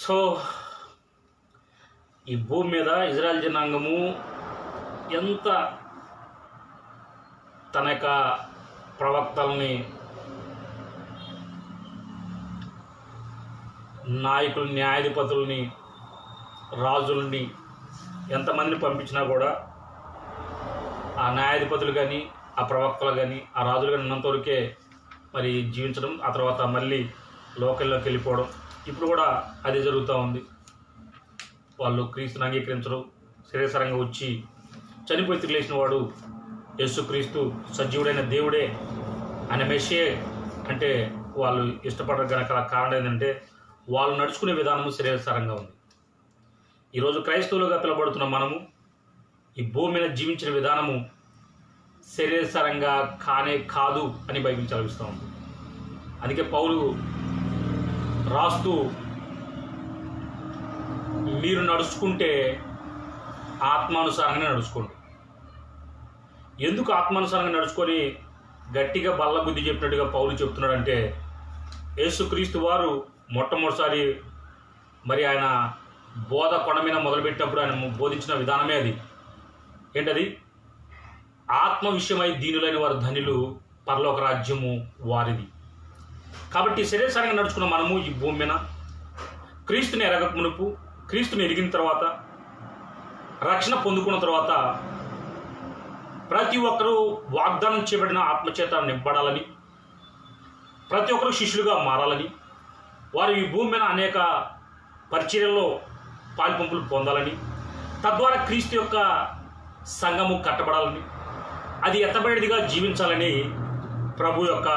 So ఈ భూమి మీద ఇజ్రాయల్ జనాంగము ఎంత తన యొక్క ప్రవక్తల్ని నాయకులు న్యాయాధిపతుల్ని రాజుల్ని ఎంతమందిని పంపించినా కూడా ఆ న్యాయాధిపతులు కానీ ఆ ప్రవక్తలు కానీ ఆ రాజులు కానీ ఉన్నంతవరకే మరి జీవించడం ఆ తర్వాత మళ్ళీ లోకల్లోకి వెళ్ళిపోవడం ఇప్పుడు కూడా అదే జరుగుతూ ఉంది. వాళ్ళు క్రీస్తుని అంగీకరించడం శరీరసరంగా వచ్చి చనిపోయి తిరిగి లేచిన వాడు యేసుక్రీస్తు సజీవుడైన దేవుడే ఆయన మెషే అంటే వాళ్ళు ఇష్టపడడం గనక కారణం ఏంటంటే వాళ్ళు నడుచుకునే విధానము శరీరసరంగా ఉంది. ఈరోజు క్రైస్తవులుగా పిలబడుతున్న మనము ఈ భూమి మీద జీవించిన విధానము శరీరసరంగా కానే కాదు అని బైబిల్ చదివిస్తూ ఉంది. అందుకే పౌలు రాస్తూ మీరు నడుచుకుంటే ఆత్మానుసారంగా నడుచుకోండి. ఎందుకు ఆత్మానుసారంగా నడుచుకొని గట్టిగా బల్ల బుద్ధి చెప్పినట్టుగా పౌలు చెప్తున్నాడంటే యేసుక్రీస్తు వారు మొట్టమొదటిసారి మరి ఆయన బోధ కొండ మీద మొదలుపెట్టినప్పుడు ఆయన బోధించిన విధానమే అది. ఏంటది? ఆత్మ విషయమై దీనులైన వారు ధనులు పరలోక రాజ్యము వారిది. కాబట్టి శరీరసారంగా నడుచుకున్న మనము ఈ భూమి మీద క్రీస్తుని ఎరగక మునుపు క్రీస్తుని ఎరిగిన తర్వాత రక్షణ పొందుకున్న తర్వాత ప్రతి ఒక్కరూ వాగ్దానం చేయబడిన ఆత్మచేత నింపడాలని ప్రతి ఒక్కరు శిష్యులుగా మారాలని వారు ఈ భూమి మీద అనేక పరిచర్యల్లో పాల్పంపులు పొందాలని తద్వారా క్రీస్తు యొక్క సంఘము కట్టబడాలని అది ఎత్తబడిదిగా జీవించాలని ప్రభు యొక్క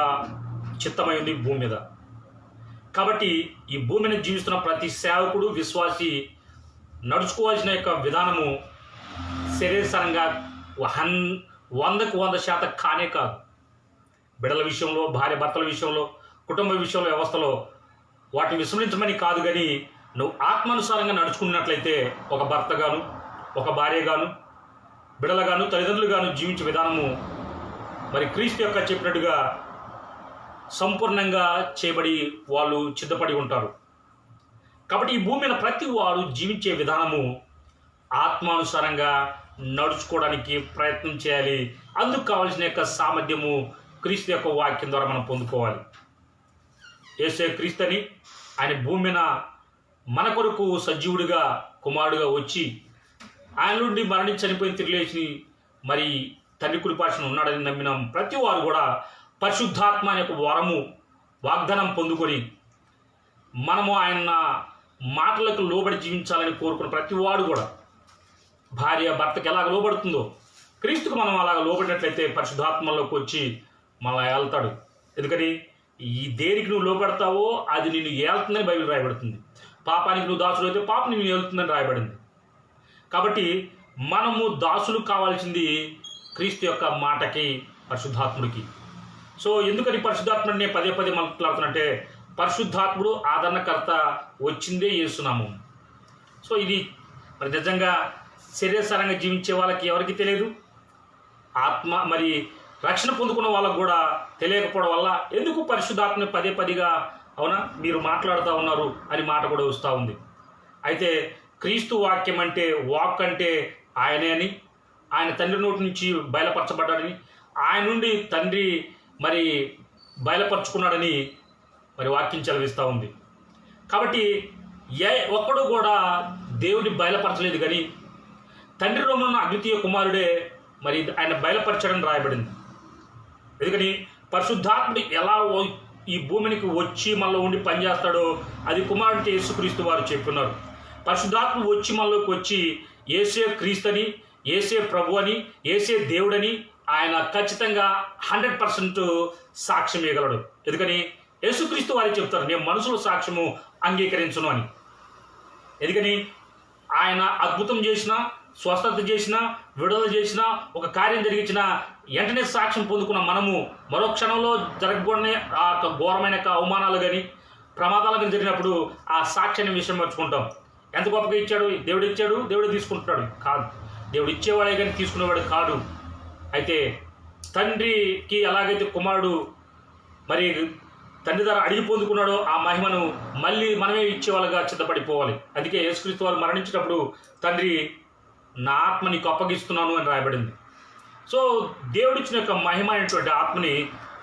చిత్తమై ఉంది భూమి మీద. కాబట్టి ఈ భూమిని జీవిస్తున్న ప్రతి సేవకుడు విశ్వాసి నడుచుకోవాల్సిన యొక్క విధానము శరీరసరంగా హన్ వందకు వంద శాతం కానే కాదు. బిడల విషయంలో భార్య భర్తల విషయంలో కుటుంబ విషయంలో వ్యవస్థలో వాటిని విస్మరించమని కాదు కానీ నువ్వు ఆత్మానుసారంగా నడుచుకున్నట్లయితే ఒక భర్తగాను ఒక భార్యగాను బిడలగాను తల్లిదండ్రులుగాను జీవించే విధానము మరి క్రీస్తు యొక్క చెప్పినట్టుగా సంపూర్ణంగా చేయబడి వాళ్ళు సిద్ధపడి ఉంటారు. కాబట్టి ఈ భూమి మీద ప్రతి వాడు జీవించే విధానము ఆత్మానుసారంగా నడుచుకోవడానికి ప్రయత్నం చేయాలి. అందుకు కావాల్సిన యొక్క సామర్థ్యము క్రీస్తు యొక్క వాక్యం ద్వారా మనం పొందుకోవాలి. ఏసే క్రీస్తుని ఆయన భూమి మీద మన కొరకు సజీవుడిగా కుమారుడుగా వచ్చి ఆయన నుండి మరణించి చనిపోయిన తిరిగి మరి తండ్రి కుడిపాషను ఉన్నాడని నమ్మిన ప్రతి వారు కూడా పరిశుద్ధాత్మ అనే ఒక వరము వాగ్దానం పొందుకొని మనము ఆయన మాటలకు లోబడి జీవించాలని కోరుకున్న ప్రతి వాడు కూడా భార్య భర్తకి ఎలాగ లోబడుతుందో క్రీస్తుకు మనం అలాగ లోబడినట్లయితే పరిశుద్ధాత్మలోకి వచ్చి మళ్ళా ఏళ్తాడు ఎందుకని? ఈ దేనికి నువ్వు లోబడతావో అది నిన్ను ఏళ్తుందని బైబిల్ రాయబడుతుంది. పాపానికి నువ్వు దాసులు అయితే పాపం నిన్ను ఏళ్తుందని రాయబడింది. కాబట్టి మనము దాసులు కావాల్సింది క్రీస్తు యొక్క మాటకి పరిశుద్ధాత్ముడికి. సో ఎందుకని పరిశుద్ధాత్మని నేను పదే పదే మాట్లాడుతున్నట్టే పరిశుద్ధాత్ముడు ఆదరణకర్త వచ్చిందే చేస్తున్నాము సో ఇది మరి నిజంగా శరీరసరంగా జీవించే వాళ్ళకి ఎవరికి తెలియదు? ఆత్మ మరి రక్షణ పొందుకున్న వాళ్ళకు కూడా తెలియకపోవడం వల్ల ఎందుకు పరిశుద్ధాత్మని పదే పదిగా అవునా? మీరు మాట్లాడుతూ ఉన్నారు అని మాట కూడా వస్తూ ఉంది. అయితే క్రీస్తు వాక్యం అంటే వాక్ అంటే ఆయనే అని ఆయన తండ్రి నోటి నుంచి బయలుపరచబడ్డాడని ఆయన నుండి తండ్రి మరి బయలుపరుచుకున్నాడని మరి వాక్యం చదివిస్తూ ఉంది. కాబట్టి ఏ ఒక్కడు కూడా దేవుని బయలుపరచలేదు కానీ తండ్రి రోమన్న అద్వితీయ కుమారుడే మరి ఆయన బయలుపరచడం రాయబడింది. ఎందుకని? పరిశుద్ధాత్ముడు ఎలా ఓ- ఈ భూమినికి వచ్చి మళ్ళీ ఉండి పనిచేస్తాడో అది కుమారుడికి యేసుక్రీస్తు వారు చెప్పున్నారు పరిశుద్ధాత్మ వచ్చి మళ్ళీకి వచ్చి ఏసే క్రీస్తని ఏసే ప్రభు అని ఏసే దేవుడని ఆయన ఖచ్చితంగా హండ్రెడ్ పర్సెంట్ సాక్ష్యం ఇవ్వగలడు. ఎందుకని? యేసుక్రీస్తు వారికి చెప్తారు నేను మనుషుల సాక్ష్యము అంగీకరించను అని. ఎందుకని? ఆయన అద్భుతం చేసిన స్వస్థత చేసిన విడుదల చేసిన ఒక కార్యం జరిగించిన వెంటనే సాక్ష్యం పొందుకున్న మనము మరో క్షణంలో జరగకూడని ఆ యొక్క ఘోరమైన యొక్క అవమానాలు కానీ ప్రమాదాలు కానీ జరిగినప్పుడు ఆ సాక్ష్యాన్ని విషయం మర్చుకుంటాం ఎంత గొప్పగా ఇచ్చాడు? దేవుడు ఇచ్చాడు? దేవుడు తీసుకుంటున్నాడు. కాదు. దేవుడు ఇచ్చేవాడే కానీ తీసుకునేవాడు కాడు. అయితే తండ్రికి ఎలాగైతే కుమారుడు మరి తండ్రి ద్వారా అడిగి పొందుకున్నాడో ఆ మహిమను మళ్ళీ మనమే ఇచ్చేవాళ్ళుగా చిత్తపడిపోవాలి అందుకే యేసుక్రీస్తు వారు మరణించినప్పుడు తండ్రి నా ఆత్మ నీకు అప్పగిస్తున్నాను అని రాయబడింది. సో దేవుడిచ్చిన యొక్క మహిమ అయినటువంటి ఆత్మని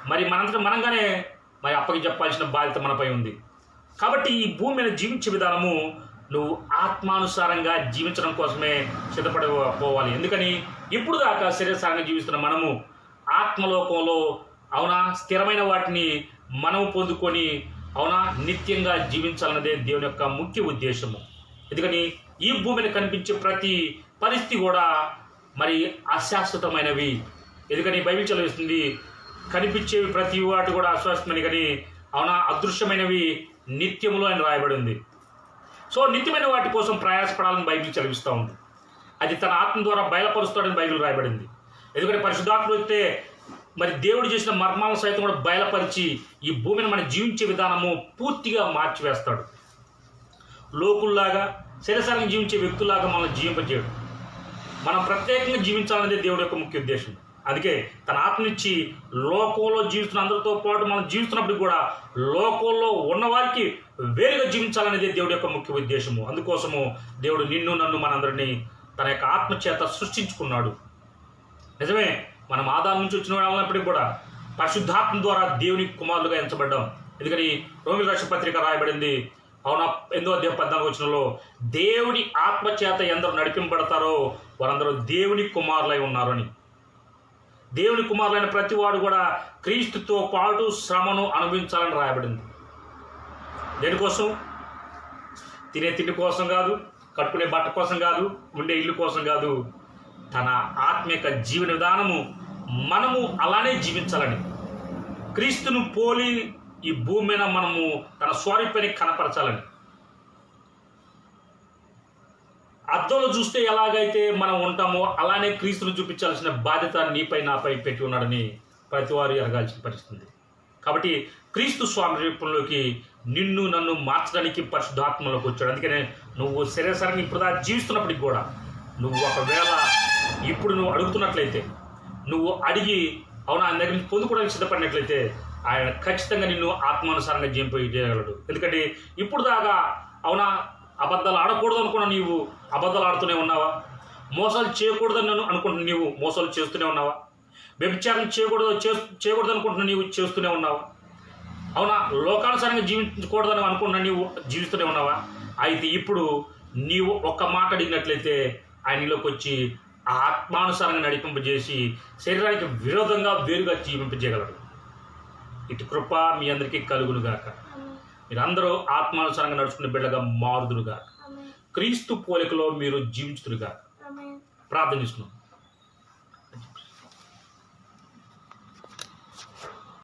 మరి మనంతట మనంగానే మరి అప్పగి చెప్పాల్సిన బాధ్యత మనపై ఉంది. కాబట్టి ఈ భూమి మీద జీవించే విధానము నువ్వు ఆత్మానుసారంగా జీవించడం కోసమే సిద్ధపడిపోవాలి ఎందుకని? ఇప్పుడు దాకా శరీరసారంగా జీవిస్తున్న మనము ఆత్మలోకంలో అవునా? స్థిరమైన వాటిని మనము పొందుకొని అవునా? నిత్యంగా జీవించాలన్నదే దేవుని యొక్క ముఖ్య ఉద్దేశము. ఎందుకని? ఈ భూమిని కనిపించే ప్రతి పరిస్థితి కూడా మరి అశాశ్వతమైనవి. ఎందుకని? బైబిల్ చదివిస్తుంది కనిపించేవి ప్రతి వాటి కూడా అశాశ్వతమైన కానీ అవునా? అదృశ్యమైనవి నిత్యములో అని రాయబడి ఉంది. సో నిత్యమైన వాటి కోసం ప్రయాసపడాలని బైబిల్ చదివిస్తూ ఉంది. అది తన ఆత్మ ద్వారా బయలుపరుస్తాడని బైబిల్ రాయబడింది. ఎందుకంటే పరిశుద్ధాత్ముడు అయితే మరి దేవుడు చేసిన మర్మాలను సైతం కూడా బయలుపరిచి ఈ భూమిని మనం జీవించే విధానము పూర్తిగా మార్చివేస్తాడు. లోకుల్లాగా శరీరసారంగా జీవించే వ్యక్తులాగా మనల్ని జీవింపజేయడు. మనం ప్రత్యేకంగా జీవించాలనేది దేవుడి యొక్క ముఖ్య ఉద్దేశం. అందుకే తన ఆత్మనిచ్చి లోకంలో జీవిస్తున్న అందరితో పాటు మనం జీవిస్తున్నప్పుడు కూడా లోకంలో ఉన్నవారికి వేరుగా జీవించాలనేది దేవుడి యొక్క ముఖ్య ఉద్దేశము. అందుకోసము దేవుడు నిన్ను నన్ను మనందరినీ తన యొక్క ఆత్మ చేత సృష్టించుకున్నాడు. నిజమే మనం ఆదాం నుంచి వచ్చిన వాళ్ళన్నప్పటికీ కూడా పరిశుద్ధాత్మ ద్వారా దేవుని కుమారులుగా ఎంచబడ్డాం. ఎందుకని? రోమిల రాష్ట్ర పత్రిక రాయబడింది. అవునా? ఎనిమిదో అధ్యాయం పద్నాలుగు వచ్చినలో దేవుని ఆత్మచేత ఎందరు నడిపింపబడతారో వారందరూ దేవుని కుమారులై ఉన్నారని దేవుని కుమారులైన ప్రతి వాడు కూడా క్రీస్తుతో పాటు శ్రమను అనుభవించాలని రాయబడింది. దేనికోసం తినే తిండి కోసం కాదు కట్టుకునే బట్ట కోసం కాదు ఉండే ఇల్లు కోసం కాదు. తన ఆత్మీయ జీవన విధానము మనము అలానే జీవించాలని. క్రీస్తును పోలి ఈ భూమి మీద మనము తన స్వరూపాన్ని కనపరచాలని. అద్దంలో చూస్తే ఎలాగైతే మనం ఉంటామో అలానే క్రీస్తును చూపించాల్సిన బాధ్యత నీపై నాపై పెట్టి ఉన్నాడని ప్రతివారు ఎరగాల్సిన పరిస్థితుంది. కాబట్టి క్రీస్తు స్వామి రూపంలోకి నిన్ను నన్ను మార్చడానికి పరిశుద్ధాత్మలోకి వచ్చాడు. అందుకనే నువ్వు శరీరసరంగా ఇప్పుడు దాకా జీవిస్తున్నప్పటికి కూడా నువ్వు ఒకవేళ ఇప్పుడు నువ్వు అడుగుతున్నట్లయితే నువ్వు అడిగి అవునా ఆయన దగ్గర నుంచి పొందుకోవడానికి సిద్ధపడినట్లయితే ఆయన ఖచ్చితంగా నిన్ను ఆత్మానుసారంగా జీవింపజేయగలడు ఎందుకంటే ఇప్పుడు దాకా అవునా అబద్ధాలు ఆడకూడదు అనుకున్న నీవు అబద్ధాలు ఆడుతూనే ఉన్నావా? మోసాలు చేయకూడదని నన్ను అనుకుంటున్న నీవు మోసాలు చేస్తూనే ఉన్నావా? వ్యభిచారం చేయకూడదు చే- చేయకూడదు అనుకుంటున్న నీవు చేస్తూనే ఉన్నావా? అవునా? లోకానుసారంగా జీవించకూడదని అనుకున్న నీవు జీవిస్తూనే ఉన్నావా? అయితే ఇప్పుడు నీవు ఒక్క మాట అడిగినట్లయితే ఆయనలోకి వచ్చి ఆత్మానుసారంగా నడిపింపజేసి శరీరానికి విరోధంగా వేరుగా జీవింపజేయగలడు. ఇటు కృప మీ అందరికీ కలుగునుగాక. మీరందరూ ఆత్మానుసారంగా నడుచుకునే బిడ్డగా మారుదురుగా క్రీస్తు పోలికలో మీరు జీవించుదురుగా ప్రార్థన చేస్తున్నాం.